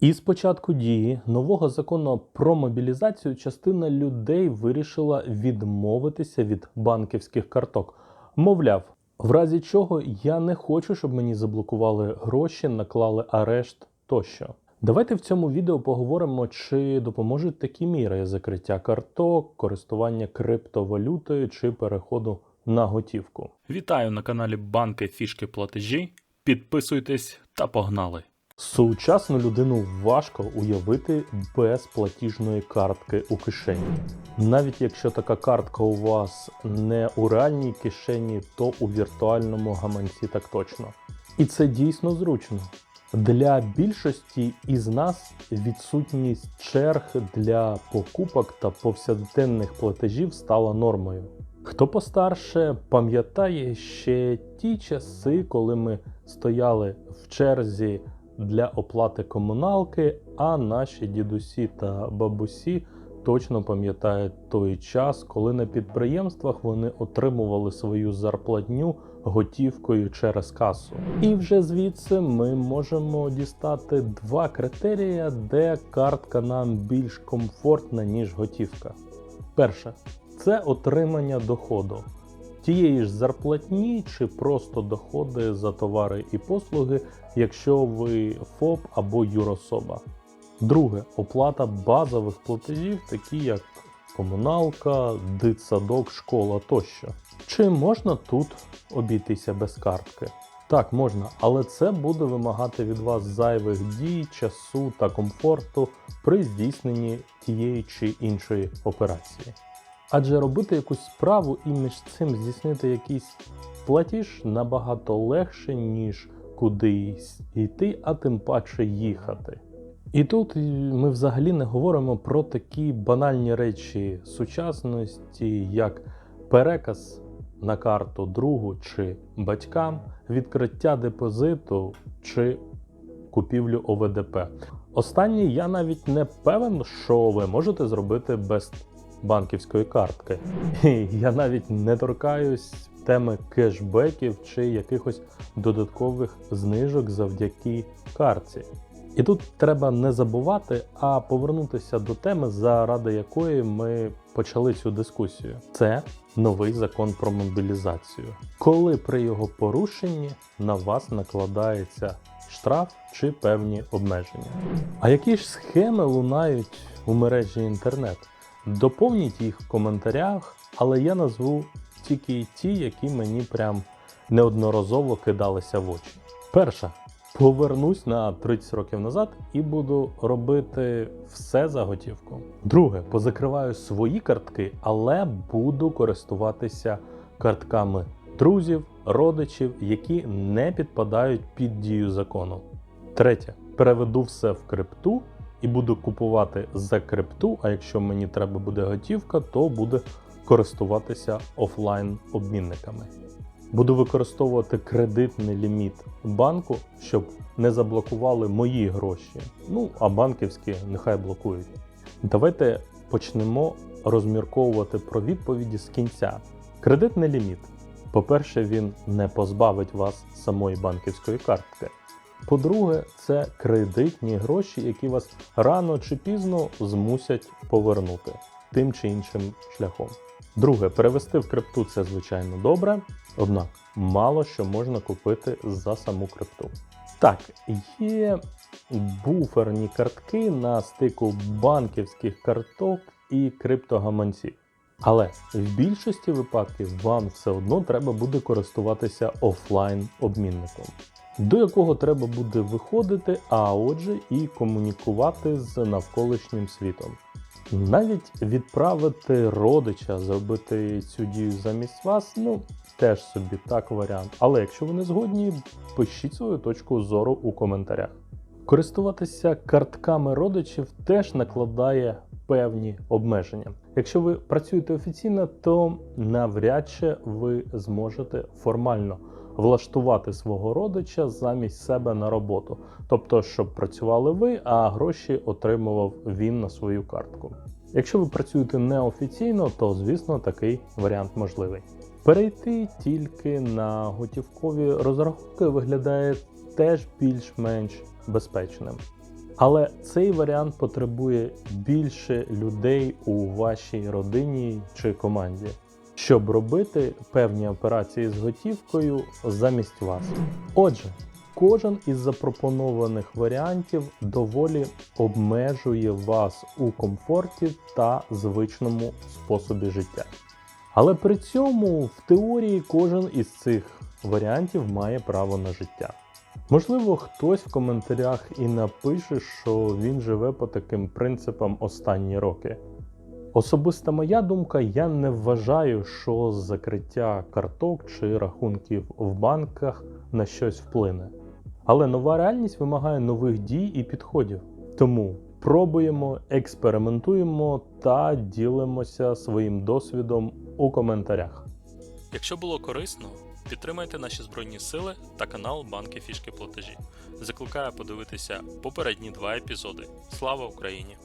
І з початку дії нового закону про мобілізацію частина людей вирішила відмовитися від банківських карток. Мовляв, в разі чого я не хочу, щоб мені заблокували гроші, наклали арешт тощо. Давайте в цьому відео поговоримо, чи допоможуть такі міри закриття карток, користування криптовалютою чи переходу на готівку. Вітаю на каналі Банки Фішки Платежі. Підписуйтесь та погнали! Сучасну людину важко уявити без платіжної картки у кишені. Навіть якщо така картка у вас не у реальній кишені, то у віртуальному гаманці так точно. І це дійсно зручно. Для більшості із нас відсутність черг для покупок та повсякденних платежів стала нормою. Хто постарше пам'ятає ще ті часи, коли ми стояли в черзі для оплати комуналки, а наші дідусі та бабусі точно пам'ятають той час, коли на підприємствах вони отримували свою зарплатню готівкою через касу. І вже звідси ми можемо дістати два критерії, де картка нам більш комфортна, ніж готівка. Перше це отримання доходу. Тієї ж зарплатні чи просто доходи за товари і послуги, якщо ви ФОП або юрособа. Друге оплата базових платежів, такі як комуналка, дитсадок, школа тощо. Чи можна тут обійтися без картки? Так, можна, але це буде вимагати від вас зайвих дій, часу та комфорту при здійсненні тієї чи іншої операції. Адже робити якусь справу і між цим здійснити якийсь платіж набагато легше, ніж кудись йти, а тим паче їхати. І тут ми взагалі не говоримо про такі банальні речі сучасності, як переказ на карту другу чи батькам, відкриття депозиту чи купівлю ОВДП. Останнє я навіть не певен, що ви можете зробити без банківської картки. Я навіть не торкаюсь теми кешбеків чи якихось додаткових знижок завдяки картці. І тут треба не забувати, а повернутися до теми, заради якої ми почали цю дискусію. Це новий закон про мобілізацію, коли при його порушенні на вас накладається штраф чи певні обмеження. А які ж схеми лунають у мережі інтернет? Доповніть їх в коментарях, але я назву тільки ті, які мені прям неодноразово кидалися в очі. Перша. Повернусь на 30 років назад і буду робити все за готівку. Друге, позакриваю свої картки, але буду користуватися картками друзів, родичів, які не підпадають під дію закону. Третє, переведу все в крипту і буду купувати за крипту. А якщо мені треба буде готівка, то буду користуватися офлайн обмінниками. Буду використовувати кредитний ліміт банку, щоб не заблокували мої гроші. Ну а банківські нехай блокують. Давайте почнемо розмірковувати про відповіді з кінця. Кредитний ліміт. По-перше, він не позбавить вас самої банківської картки. По-друге, це кредитні гроші, які вас рано чи пізно змусять повернути тим чи іншим шляхом. Друге, перевести в крипту це звичайно добре, однак мало що можна купити за саму крипту. Так, є буферні картки на стику банківських карток і криптогаманців. Але в більшості випадків вам все одно треба буде користуватися офлайн обмінником, до якого треба буде виходити, а отже, і комунікувати з навколишнім світом. Навіть відправити родича зробити цю дію замість вас, ну теж собі так варіант. Але якщо ви не згодні, пишіть свою точку зору у коментарях. Користуватися картками родичів теж накладає певні обмеження. Якщо ви працюєте офіційно, то навряд чи ви зможете формально влаштувати свого родича замість себе на роботу, тобто, щоб працювали ви, а гроші отримував він на свою картку. Якщо ви працюєте неофіційно, то звісно такий варіант можливий. Перейти тільки на готівкові розрахунки виглядає теж більш-менш безпечним. Але цей варіант потребує більше людей у вашій родині чи команді, щоб робити певні операції з готівкою замість вас. Отже, кожен із запропонованих варіантів доволі обмежує вас у комфорті та звичному способі життя. Але при цьому в теорії кожен із цих варіантів має право на життя. Можливо, хтось в коментарях і напише, що він живе по таким принципам останні роки. Особиста моя думка, я не вважаю, що закриття карток чи рахунків в банках на щось вплине. Але нова реальність вимагає нових дій і підходів. Тому пробуємо, експериментуємо та ділимося своїм досвідом у коментарях. Якщо було корисно, підтримайте наші збройні сили та канал Банки Фішки Платежі. Закликаю подивитися попередні два епізоди. Слава Україні!